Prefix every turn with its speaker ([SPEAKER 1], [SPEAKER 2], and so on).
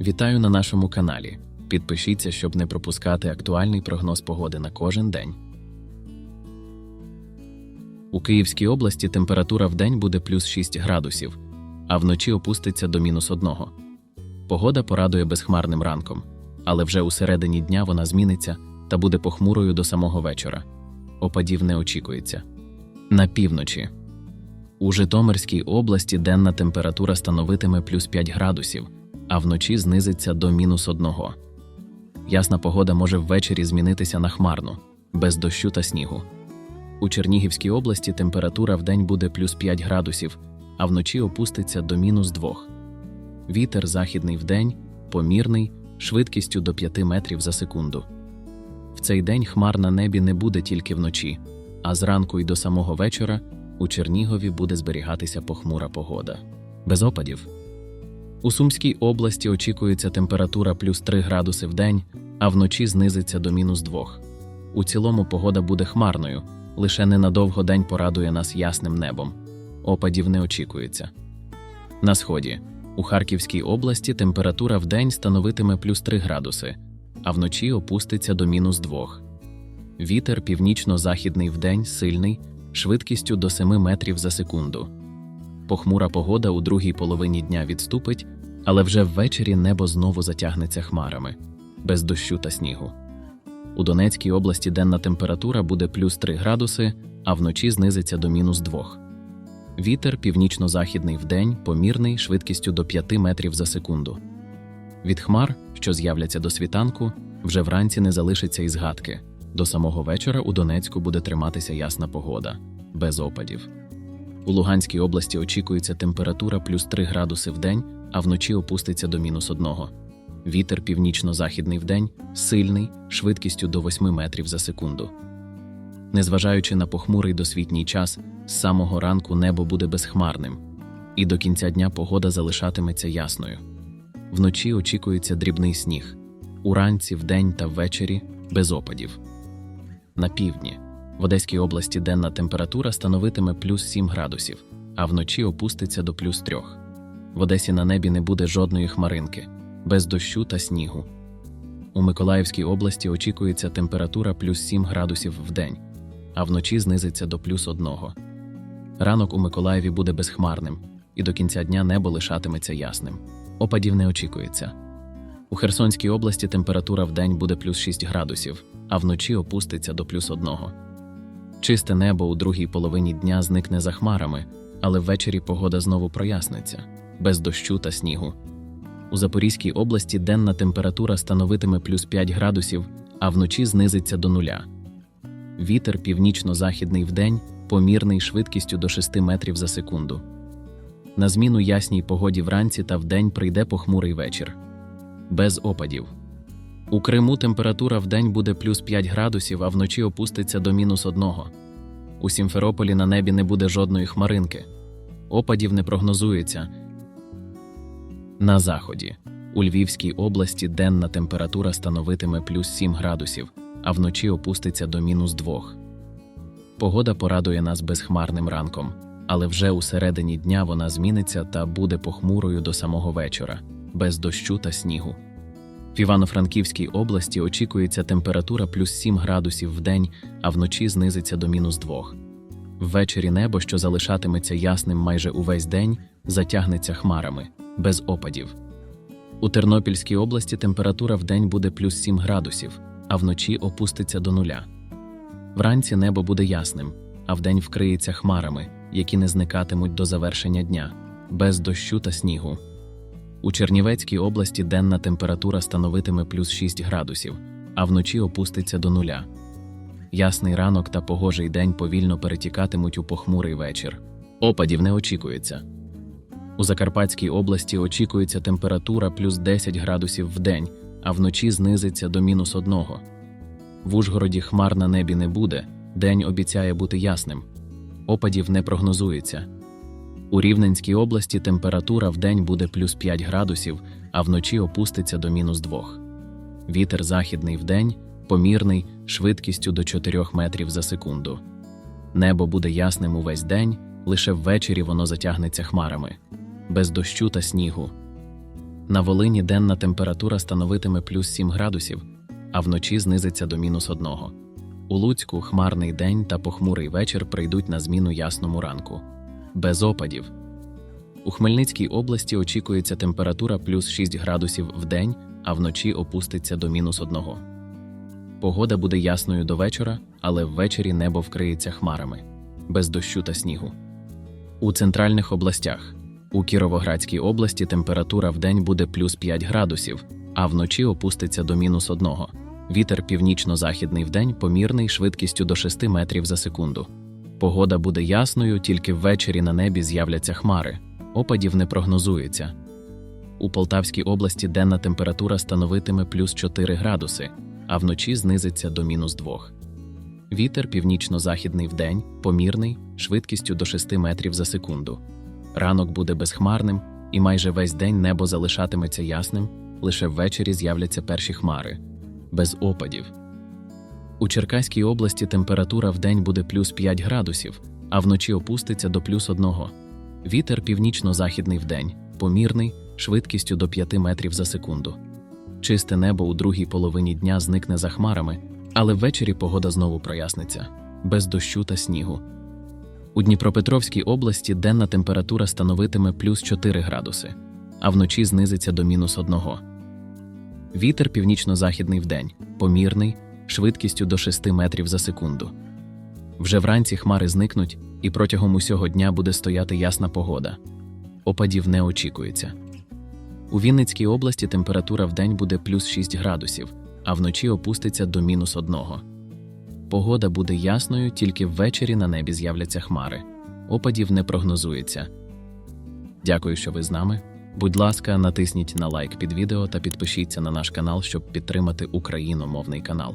[SPEAKER 1] Вітаю на нашому каналі. Підпишіться, щоб не пропускати актуальний прогноз погоди на кожен день. У Київській області температура в день буде плюс 6 градусів, а вночі опуститься до мінус 1. Погода порадує безхмарним ранком, але вже у середині дня вона зміниться та буде похмурою до самого вечора. Опадів не очікується. На півночі. У Житомирській області денна температура становитиме плюс 5 градусів, а вночі знизиться до мінус 1. Ясна погода може ввечері змінитися на хмарну, без дощу та снігу. У Чернігівській області температура вдень буде плюс 5 градусів, а вночі опуститься до мінус 2. Вітер західний вдень, помірний, швидкістю до 5 метрів за секунду. В цей день хмар на небі не буде тільки вночі, а зранку й до самого вечора у Чернігові буде зберігатися похмура погода. Без опадів. У Сумській області очікується температура плюс 3 градуси в день, а вночі знизиться до мінус 2. У цілому погода буде хмарною, лише ненадовго день порадує нас ясним небом. Опадів не очікується. На сході. У Харківській області температура в день становитиме плюс 3 градуси, а вночі опуститься до мінус 2. Вітер північно-західний вдень сильний, швидкістю до 7 метрів за секунду. Похмура погода у другій половині дня відступить, але вже ввечері небо знову затягнеться хмарами, без дощу та снігу. У Донецькій області денна температура буде плюс 3 градуси, а вночі знизиться до мінус 2. Вітер північно-західний вдень, помірний, швидкістю до 5 метрів за секунду. Від хмар, що з'являться до світанку, вже вранці не залишиться і згадки. До самого вечора у Донецьку буде триматися ясна погода, без опадів. У Луганській області очікується температура плюс 3 градуси в день, а вночі опуститься до мінус 1. Вітер північно-західний вдень сильний, швидкістю до 8 метрів за секунду. Незважаючи на похмурий досвітній час, з самого ранку небо буде безхмарним, і до кінця дня погода залишатиметься ясною. Вночі очікується дрібний сніг, уранці, вдень та ввечері без опадів. На півдні. В Одеській області денна температура становитиме плюс 7 градусів, а вночі опуститься до плюс 3. В Одесі на небі не буде жодної хмаринки, без дощу та снігу. У Миколаївській області очікується температура плюс 7 градусів в день, а вночі знизиться до плюс 1. Ранок у Миколаєві буде безхмарним, і до кінця дня небо лишатиметься ясним. Опадів не очікується. У Херсонській області температура в день буде плюс 6 градусів, а вночі опуститься до плюс 1. Чисте небо у другій половині дня зникне за хмарами, але ввечері погода знову проясниться, без дощу та снігу. У Запорізькій області денна температура становитиме плюс 5 градусів, а вночі знизиться до нуля. Вітер північно-західний вдень, помірний швидкістю до 6 метрів за секунду. На зміну ясній погоді вранці та вдень прийде похмурий вечір. Без опадів. У Криму температура вдень буде плюс 5 градусів, а вночі опуститься до мінус 1. У Сімферополі на небі не буде жодної хмаринки. Опадів не прогнозується. На заході. У Львівській області денна температура становитиме плюс 7 градусів, а вночі опуститься до мінус 2. Погода порадує нас безхмарним ранком, але вже у середині дня вона зміниться та буде похмурою до самого вечора, без дощу та снігу. В Івано-Франківській області очікується температура плюс 7 градусів в день, а вночі знизиться до мінус 2. Ввечері небо, що залишатиметься ясним майже увесь день, затягнеться хмарами, без опадів. У Тернопільській області температура в день буде плюс 7 градусів, а вночі опуститься до нуля. Вранці небо буде ясним, а вдень вкриється хмарами, які не зникатимуть до завершення дня, без дощу та снігу. У Чернівецькій області денна температура становитиме плюс 6 градусів, а вночі опуститься до нуля. Ясний ранок та погожий день повільно перетікатимуть у похмурий вечір. Опадів не очікується. У Закарпатській області очікується температура плюс 10 градусів в день, а вночі знизиться до мінус 1. В Ужгороді хмар на небі не буде, день обіцяє бути ясним. Опадів не прогнозується. У Рівненській області температура вдень буде плюс 5 градусів, а вночі опуститься до мінус 2. Вітер західний вдень, помірний, швидкістю до 4 метрів за секунду. Небо буде ясним увесь день, лише ввечері воно затягнеться хмарами, без дощу та снігу. На Волині денна температура становитиме плюс 7 градусів, а вночі знизиться до мінус 1. У Луцьку хмарний день та похмурий вечір прийдуть на зміну ясному ранку. Без опадів. У Хмельницькій області очікується температура плюс 6 градусів в день, а вночі опуститься до мінус 1. Погода буде ясною до вечора, але ввечері небо вкриється хмарами, без дощу та снігу. У центральних областях. У Кіровоградській області температура в день буде плюс 5 градусів, а вночі опуститься до мінус 1. Вітер північно-західний вдень помірний швидкістю до 6 метрів за секунду. Погода буде ясною, тільки ввечері на небі з'являться хмари. Опадів не прогнозується. У Полтавській області денна температура становитиме плюс 4 градуси, а вночі знизиться до мінус 2. Вітер північно-західний вдень, помірний, швидкістю до 6 метрів за секунду. Ранок буде безхмарним, і майже весь день небо залишатиметься ясним, лише ввечері з'являться перші хмари, без опадів. У Черкаській області температура вдень буде плюс 5 градусів, а вночі опуститься до плюс 1. Вітер північно-західний вдень, помірний, швидкістю до 5 метрів за секунду. Чисте небо у другій половині дня зникне за хмарами, але ввечері погода знову проясниться, без дощу та снігу. У Дніпропетровській області денна температура становитиме плюс 4 градуси, а вночі знизиться до мінус 1. Вітер північно-західний вдень, помірний, швидкістю до 6 метрів за секунду. Вже вранці хмари зникнуть, і протягом усього дня буде стояти ясна погода. Опадів не очікується. У Вінницькій області температура вдень буде плюс 6 градусів, а вночі опуститься до мінус 1. Погода буде ясною, тільки ввечері на небі з'являться хмари. Опадів не прогнозується. Дякую, що ви з нами. Будь ласка, натисніть на лайк під відео та підпишіться на наш канал, щоб підтримати україномовний канал.